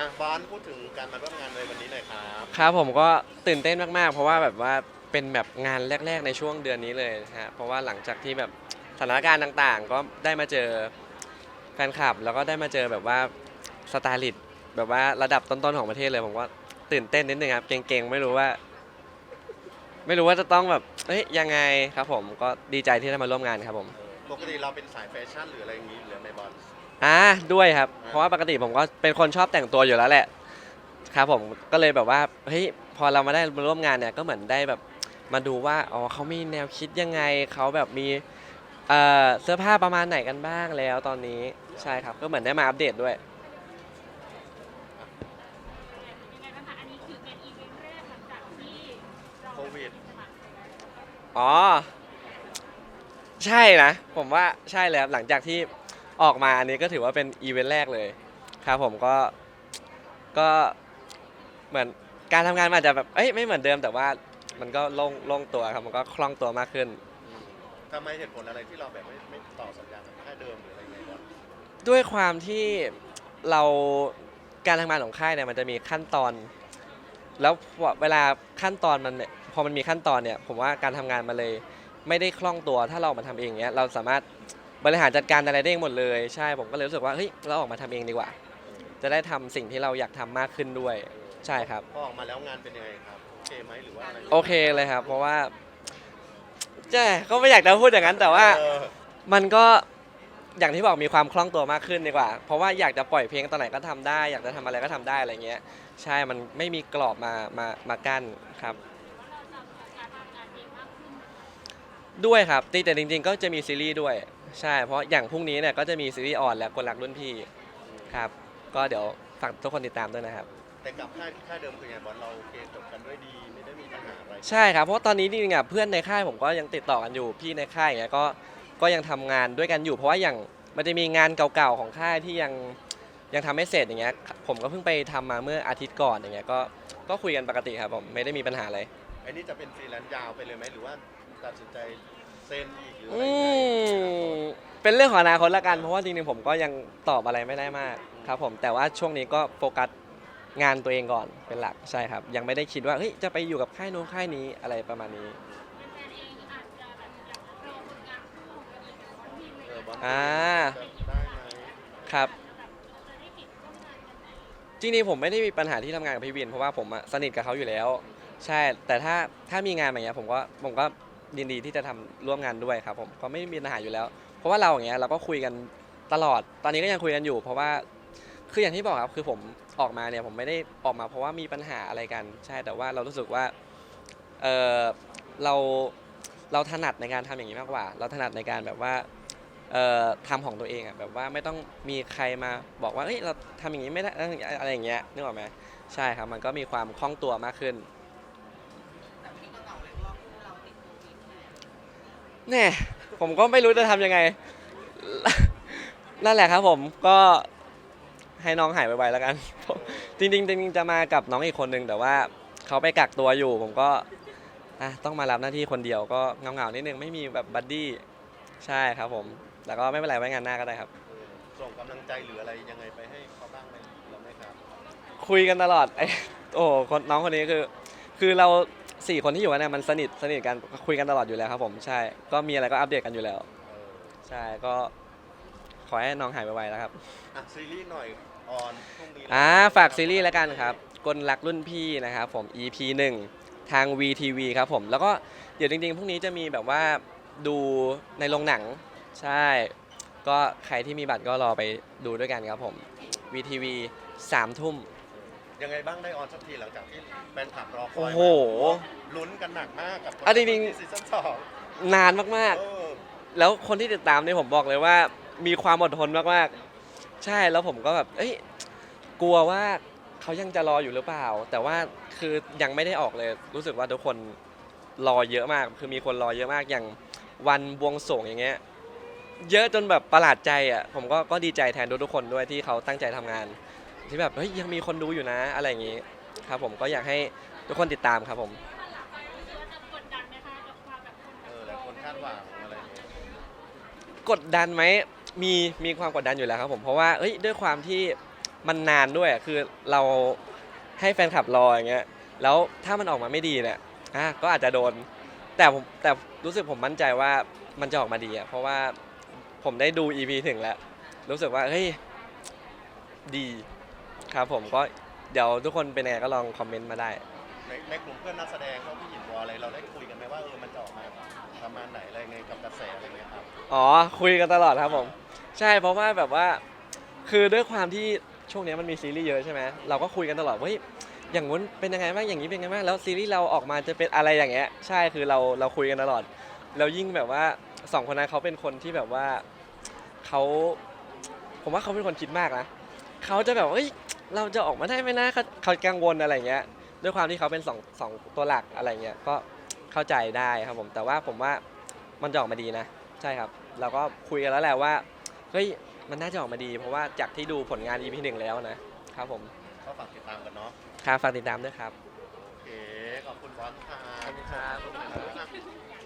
อะบอลพูดถึงการมาร่วมงานในวันนี้หน่อยครับครับผมก็ตื่นเต้นมาก ๆ เพราะว่าแบบว่าเป็นแบบงานแรก ๆ ในช่วงเดือนนี้เลยนะฮะเพราะว่าหลังจากที่แบบสถานการณ์ต่างๆ ก็ได้มาเจอแฟนคลับ แล้วก็ได้มาเจอแบบว่าสไตลิสต์แบบว่าระดับต้น ๆ ของประเทศเลย ผมว่าตื่นเต้นนิดนึงครับเก่งๆ ไม่รู้ว่า ไม่รู้ว่าจะต้องแบบเฮ้ยยังไงครับผมก็ดีใจที่ได้มาร่วมงานครับผม ปกติเราเป็นสายแฟชั่นหรืออะไรอย่างนี้หรือไม่บอล อ่าด้วยครับอ่าเพราะว่าปกติผมก็เป็นคนชอบแต่งตัวอยู่แล้วแหละ ครับผมก็เลยแบบว่าเฮ้ยพอเรามาได้มาร่วมงานเนี่ยก็เหมือนได้แบบมาดูว่าอ๋อเขามีแนวคิดยังไงเขาแบบมีเอ่อเสื้อผ้าประมาณไหนกันบ้างแล้วตอนนี้ใช่ครับก็เหมือนได้มาอัปเดตด้วย ยังไงบ้างคะอันนี้คือเป็นอีเวนต์แรกหลังจากที่เราโควิด อ๋อ ใช่นะ ผมว่าใช่เลยครับหลังจากที่ ออกมาอันนี้ก็ถือว่าเป็นอีเวนต์แรกเลยครับผมก็ก็เหมือนการทำงานมันอาจจะแบบเอ้ยไม่เหมือนเดิมแต่ว่ามันก็โล่งโล่งตัวครับมันก็คล่องตัวมากขึ้นอืมทำไมเหตุผลอะไรที่เราแบบไม่ไม่ต่อสัญญากับค่ายเดิมหรืออะไรอย่างเงี้ยบอลด้วยความที่เราการทำงานของค่ายเนี่ยมันจะมีขั้นตอน แล้วเวลาขั้นตอนมันเนี่ยพอมันมีขั้นตอนเนี่ยผมว่าการทำงานมันเลยไม่ได้คล่องตัวถ้าเรามาทำเองเนี้ยเราสามารถ บริหารจัดการอะไรได้เองหมดเลยใช่ผมก็เลยรู้สึกว่าเฮ้ยเราออกมาทำเองดีกว่า จะได้ทำสิ่งที่เราอยากทำมากขึ้นด้วย ใช่ครับ พอออกมาแล้วงานเป็นยังไงครับ โอเคไหมหรือว่าอะไรโอเคเลยครับ เพราะว่าใช่ก็ไม่อยากจะพูดอย่างนั้นแต่ว่า เออมันก็อย่างที่บอกมีความคล่องตัวมากขึ้นดีกว่า เพราะว่าอยากจะปล่อยเพลงตอนไหนก็ทำได้ อยากจะทำอะไรก็ทำได้อะไรเงี้ย ใช่มันไม่มีกรอบมามามากั้นครับ ด้วยครับแต่แต่จริงๆก็จะมีซีรีส์ด้วย ใช่ เพราะอย่างพรุ่งนี้เนี่ยก็จะมีซีรีส์ออนและคนรักรุ่นพี่ครับ ก็เดี๋ยวฝากทุกคนติดตามด้วยนะครับ แต่กับค่ายค่ายเดิมคือไงบอลเราโอเคจบกันด้วยดีไม่ได้มีปัญหาอะไรใช่ครับ เพราะว่าตอนนี้จริงๆอะเพื่อนในค่ายผมก็ยังติดต่อกันอยู่พี่ในค่ายอย่างเงี้ยก็ก็ยังทำงานด้วยกันอยู่ เพราะว่าอย่างมันจะมีงานเก่าๆของค่ายที่ยังยังทำไม่เสร็จอย่างเงี้ยผมก็เพิ่งไปทำมาเมื่ออาทิตย์ก่อนอย่างเงี้ยก็ก็คุยกันปกติครับผมไม่ได้มีปัญหาอะไรไอ้นี่จะเป็นฟรีแลนซ์ยาวไปเลยไหมหรือว่าตัดสินใจเซ็นอีกหรืออะไรอืยังไงม เป็นเรื่องของอนาคตละกันเพราะว่าจริงๆผมก็ยังตอบอะไรไม่ได้มากครับ ผมแต่ว่าช่วงนี้ก็โฟกัสงานตัวเองก่อนเป็นหลักใช่ครับ ยังไม่ได้คิดว่าเฮ้ยจะไปอยู่กับค่ายนู้นค่ายนี้อะไรประมาณนี้เออบอลอ่าจะได้ไหมครับจริงๆผมไม่ได้มีปัญหาที่ทำงานกับพี่วินเพราะว่าผมอะสนิทกับเขาอยู่แล้ว ใช่แต่ถ้าถ้ามีงานแบบเนี้ยผมก็ผมก็ยินดีที่จะทำร่วมงานด้วยครับ ผมก็ไม่มีปัญหาอยู่แล้ว เพราะว่าเราอย่างเงี้ยเราก็คุยกันตลอด ตอนนี้ก็ยังคุยกันอยู่ เพราะว่าคืออย่างที่บอกครับคือผมออกมาเนี่ยผมไม่ได้ออกมาเพราะว่ามีปัญหาอะไรกัน ใช่แต่ว่าเรารู้สึกว่าเออเราเราถนัดในการทำอย่างนี้มากกว่า เราถนัดในการแบบว่าเอ่อทำของตัวเองอะแบบว่าไม่ต้องมีใครมาบอกว่าเอ้ยเราทำอย่างนี้ไม่ได้อะไรอย่างเงี้ยนึกออกไหมใช่ครับมันก็มีความคล่องตัวมากขึ้นแน่ ผมก็ไม่รู้จะทำยังไง นั่นแหละครับผมก็ให้น้องหายไปๆแล้วกันจริงๆจริงๆจะมากับน้องอีกคนนึง แต่ว่าเขาไปกักตัวอยู่ ผมก็อะต้องมารับหน้าที่คนเดียวก็เหงาๆนิดนึงไม่มีแบบบัดดี้ใช่ครับผมแต่ก็ไม่เป็นไรไว้งานหน้าก็ได้ครับเออส่งกำลังใจหรืออะไรยังไงไปให้เขาบ้างไหมเราไหมครับคุยกันตลอดไอ้โอ้โหคนน้องคนนี้คือ คือเรา สี่คนที่อยู่กันเนี่ยมันสนิทสนิทกันคุยกันตลอดอยู่แล้วครับผมใช่ก็มีอะไรก็อัปเดตกันอยู่แล้วเออใช่ก็ขอให้น้องหายไวๆแล้วครับอะซีรีส์หน่อยออนพรุ่งนี้อ่าฝากซีรีส์แล้วกันครับกลรักรุ่นพี่นะครับผม EP 1 ทาง VTV ครับผม แล้วก็เดี๋ยวจริงๆพรุ่งนี้จะมีแบบว่าดูในโรงหนัง ใช่ ก็ใครที่มีบัตรก็รอไปดูด้วยกันครับผม VTV สามทุ่ม ยังไงบ้างได้ออนสักทีหลังจากที่แฟนคลับรอคอยโอ้โหมาลุ้นกันหนักมากกับอะจริงๆ ซีซั่นสองนานมากเออๆ แล้วคนที่ติดตามเนี่ยผมบอกเลยว่า มีความอดทนมากๆ ใช่แล้วผมก็แบบเอ้ยกลัวว่าเขายังจะรออยู่หรือเปล่า แต่ว่าคือยังไม่ได้ออกเลย รู้สึกว่าทุกคนรอเยอะมาก คือมีคนรอเยอะมากอย่างวันบวงสรวงอย่างเงี้ยเยอะจนแบบประหลาดใจอะผมก็ก็ดีใจแทนทุกๆคนด้วยที่เขาตั้งใจทำงาน ที่แบบเฮ้ยยังมีคนดูอยู่นะอะไรอย่างงี้ครับผมก็อยากให้ทุกคนติดตามครับผม เออหลายคนคาดหวังอะไรอย่างเงี้ยกดดันไหมมีมีความกดดันอยู่แล้วครับผมเพราะว่าเอ้ยด้วยความที่มันนานด้วยอะคือเราให้แฟนคลับรออย่างเงี้ยแล้วถ้ามันออกมาไม่ดีเนี่ยอะก็อาจจะโดน แต่ผมแต่รู้สึกผมมั่นใจว่ามันจะออกมาดีอะเพราะว่าผมได้ดู EP ถึงแล้ว รู้สึกว่าเฮ้ยดี ครับผมก็เดี๋ยวทุกคนเป็นยังไงก็ลองคอมเมนต์มาได้ ในในกลุ่มเพื่อนนักแสดงพวกพี่หยินวออะไรเราได้คุยกันไหมว่าเออมันจะออกมาประมาณไหนอะไรไงกับกระแสอะไรเงี้ยครับอ๋อคุยกันตลอดครับผม ใช่เพราะว่าแบบว่า คือด้วยความที่ช่วงนี้มันมีซีรีส์เยอะใช่ไหมเราก็คุยกันตลอดว่าเฮ้ยอย่างงู้นเป็นยังไงบ้างอย่างนี้เป็นยังไงบ้างแล้วซีรีส์เราออกมาจะเป็นอะไรอย่างเงี้ยใช่คือเราเราคุยกันตลอดแล้วยิ่งแบบว่าสองคนนั้นเขาเป็นคนที่แบบว่าเขาผมว่าเขาเป็นคนคิดมากนะเขาจะแบบว่าเฮ้ย เราจะออกมาได้ไหมนะเขาเขากังวลอะไรเงี้ย ด้วยความที่เขาเป็นสองสองตัวหลักอะไรเงี้ยก็เข้าใจได้ครับผม แต่ว่าผมว่ามันจะออกมาดีนะ ใช่ครับ เราก็คุยกันแล้วแหละว่าเฮ้ยมันน่าจะออกมาดี เพราะว่าจากที่ดูผลงาน EP หนึ่งแล้วนะครับผมก็ฝากติดตามกันเนาะครับฝากติดตามด้วยครับ โอเค ขอบคุณบอสค่ะขอบคุณครับขอบคุณครับ